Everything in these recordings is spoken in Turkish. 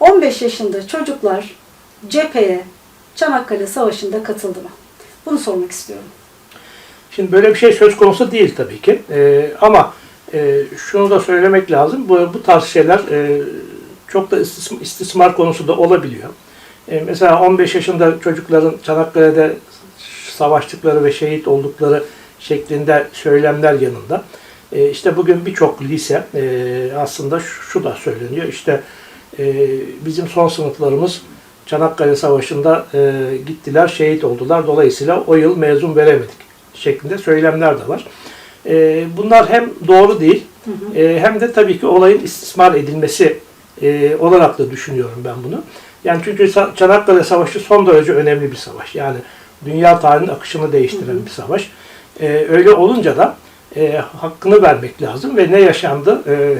15 yaşında çocuklar cepheye Çanakkale Savaşı'nda katıldı mı? Bunu sormak istiyorum. Şimdi böyle bir şey söz konusu değil tabii ki. Ee, ama e, şunu da söylemek lazım. Bu, bu tarz şeyler e, çok da istism- istismar konusu da olabiliyor. E, mesela 15 yaşında çocukların Çanakkale'de savaştıkları ve şehit oldukları şeklinde söylemler yanında e, işte bugün birçok lise e, aslında şu, şu da söyleniyor. İşte e, bizim son sınıflarımız Çanakkale Savaşı'nda e, gittiler, şehit oldular. Dolayısıyla o yıl mezun veremedik şeklinde söylemler de var. E, bunlar hem doğru değil e, hem de tabii ki olayın istismar edilmesi e, olarak da düşünüyorum ben bunu. Yani çünkü Çanakkale Savaşı son derece önemli bir savaş. Yani dünya tarihinin akışını değiştiren bir savaş. E, öyle olunca da e, hakkını vermek lazım ve ne yaşandı e,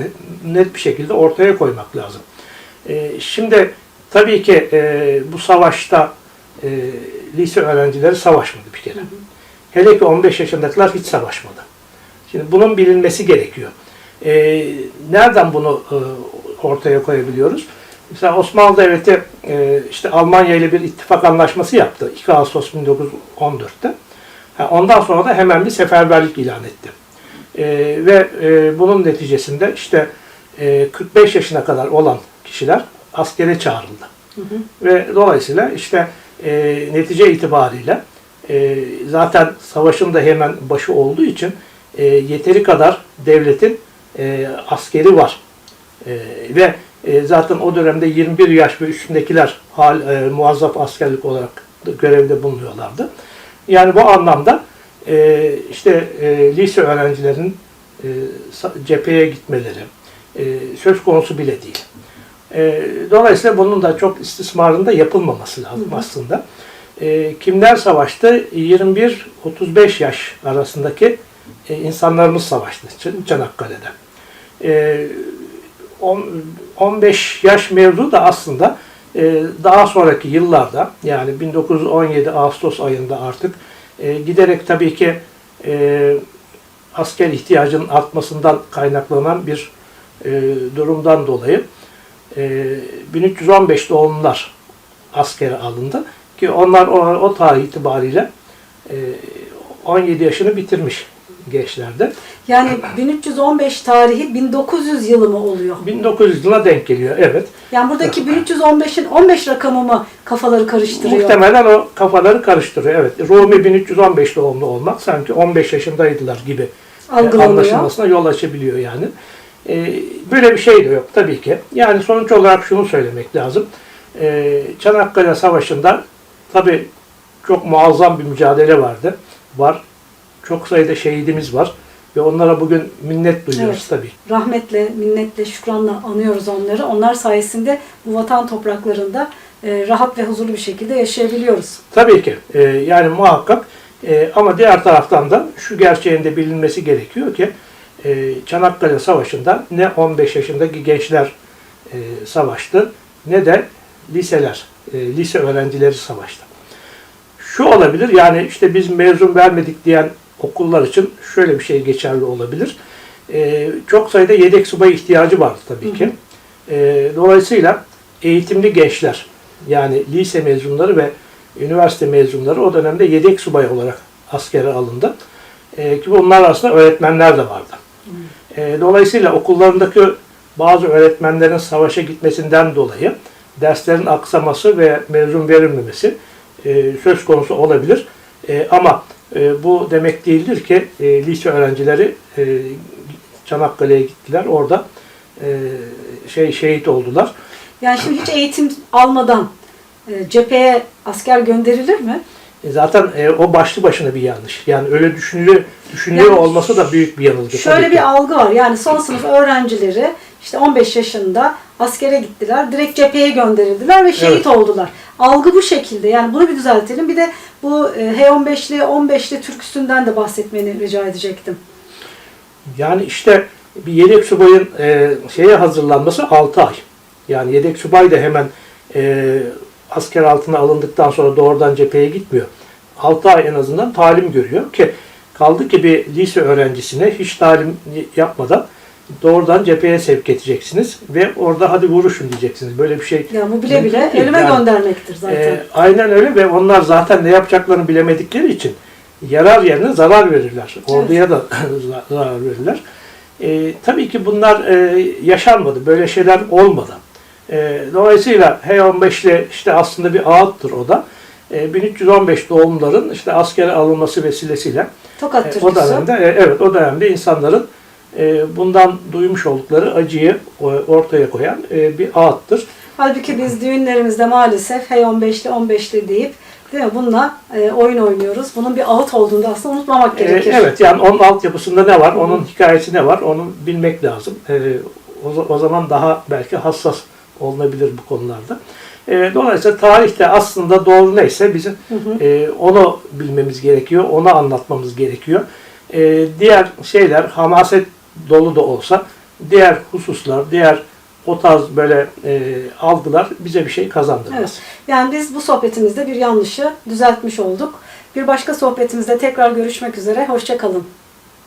net bir şekilde ortaya koymak lazım. E, şimdi tabii ki e, bu savaşta e, lise öğrencileri savaşmadı bir kere. Hele ki 15 yaşındakiler hiç savaşmadı. Şimdi bunun bilinmesi gerekiyor. E, nereden bunu e, ortaya koyabiliyoruz? Mesela Osmanlı Devleti e, işte Almanya ile bir ittifak anlaşması yaptı 2 Ağustos 1914'te. Ha, ondan sonra da hemen bir seferberlik ilan etti. E, ve e, bunun neticesinde işte e, 45 yaşına kadar olan kişiler askere çağrıldı. Ve dolayısıyla işte e, netice itibariyle e, zaten savaşın da hemen başı olduğu için e, yeteri kadar devletin e, askeri var. E, ve e, zaten o dönemde 21 yaş ve üstündekiler hal, e, muazzaf askerlik olarak görevde bulunuyorlardı. Yani bu anlamda e, işte e, lise öğrencilerinin e, cepheye gitmeleri e, söz konusu bile değil. E, dolayısıyla bunun da çok istismarında yapılmaması lazım aslında. E, kimler savaştı? 21-35 yaş arasındaki e, insanlarımız savaştı Çanakkale'de. E, on- 15 yaş mevzu da aslında e, daha sonraki yıllarda yani 1917 Ağustos ayında artık e, giderek tabii ki e, asker ihtiyacının artmasından kaynaklanan bir e, durumdan dolayı e, 1315 doğumlular askere alındı ki onlar o, o tarih itibariyle e, 17 yaşını bitirmiş gençlerde. Yani 1315 tarihi 1900 yılı mı oluyor? 1900 yılına denk geliyor evet. Yani buradaki 1315'in 15 rakamı mı kafaları karıştırıyor? Muhtemelen o kafaları karıştırıyor. Evet. Rumi 1315 doğumlu olmak sanki 15 yaşındaydılar gibi e, Algılanıyor. anlaşılmasına yol açabiliyor yani. E, böyle bir şey de yok tabii ki. Yani sonuç olarak şunu söylemek lazım. E, Çanakkale Savaşı'nda tabii çok muazzam bir mücadele vardı. Var. Çok sayıda şehidimiz var. Ve onlara bugün minnet duyuyoruz Evet. tabii. Rahmetle, minnetle, şükranla anıyoruz onları. Onlar sayesinde bu vatan topraklarında e, rahat ve huzurlu bir şekilde yaşayabiliyoruz. Tabii ki. e, yani muhakkak. E, ama diğer taraftan da şu gerçeğin de bilinmesi gerekiyor ki e, Çanakkale Savaşı'nda ne 15 yaşındaki gençler e, savaştı ne de liseler, e, lise öğrencileri savaştı. Şu olabilir yani işte biz mezun vermedik diyen okullar için şöyle bir şey geçerli olabilir. E, çok sayıda yedek subay ihtiyacı vardı tabii ki. E, dolayısıyla eğitimli gençler yani lise mezunları ve üniversite mezunları o dönemde yedek subay olarak askere alındı. E, ki bunlar arasında öğretmenler de vardı. E, dolayısıyla okullarındaki bazı öğretmenlerin savaşa gitmesinden dolayı derslerin aksaması ve mezun verilmemesi e, söz konusu olabilir. E, ama e, bu demek değildir ki e, lise öğrencileri e, Çanakkale'ye gittiler. Orada e, şey şehit oldular. Yani şimdi hiç eğitim almadan e, cepheye asker gönderilir mi? E, Zaten e, o başlı başına bir yanlış. Yani öyle düşünülüyor, düşünüyor Yani olması da büyük bir yanılgı. Şöyle bir algı var. Yani son sınıf öğrencileri işte 15 yaşında askere gittiler. Direkt cepheye gönderildiler ve şehit Evet. oldular. Algı bu şekilde. Yani bunu bir düzeltelim. Bir de bu e, H15'li 15'li türküsünden de bahsetmeni rica edecektim. Yani işte bir yedek subayın e, şeye hazırlanması 6 ay. Yani yedek subay da hemen e, asker altına alındıktan sonra doğrudan cepheye gitmiyor. 6 ay en azından talim görüyor ki kaldı ki bir lise öğrencisine hiç talim yapmadan doğrudan cepheye sevk edeceksiniz ve orada hadi vuruşun diyeceksiniz. Böyle bir şey Yani bu bile bile değil. ölüme Yani, göndermektir zaten. e, aynen öyle ve onlar zaten ne yapacaklarını bilemedikleri için yarar yerine zarar verirler. Orduya da zarar verirler. E, tabii ki bunlar e, yaşanmadı. Böyle şeyler olmadı. E, dolayısıyla H-15'le işte aslında bir ağıttır o da. E, 1315 doğumların işte askere alınması vesilesiyle Tokat türküsü. o dönemde e, evet o dönemde insanların e, bundan duymuş oldukları acıyı ortaya koyan e, bir ağıttır. Halbuki biz düğünlerimizde maalesef hey 15'li 15'li deyip değil mi? Bununla e, oyun oynuyoruz. Bunun bir ağıt olduğunu da aslında unutmamak E, gerekir. evet yani onun altyapısında ne var, onun hikayesi ne var onu bilmek lazım. E, o zaman daha belki hassas olunabilir bu konularda. E, dolayısıyla tarihte aslında doğru neyse bizim e, onu bilmemiz gerekiyor, onu anlatmamız gerekiyor. E, diğer şeyler hamaset dolu da olsa diğer hususlar, diğer o tarz böyle e, algılar bize bir şey kazandırmaz. Evet. Yani biz bu sohbetimizde bir yanlışı düzeltmiş olduk. Bir başka sohbetimizde tekrar görüşmek üzere. Hoşça kalın.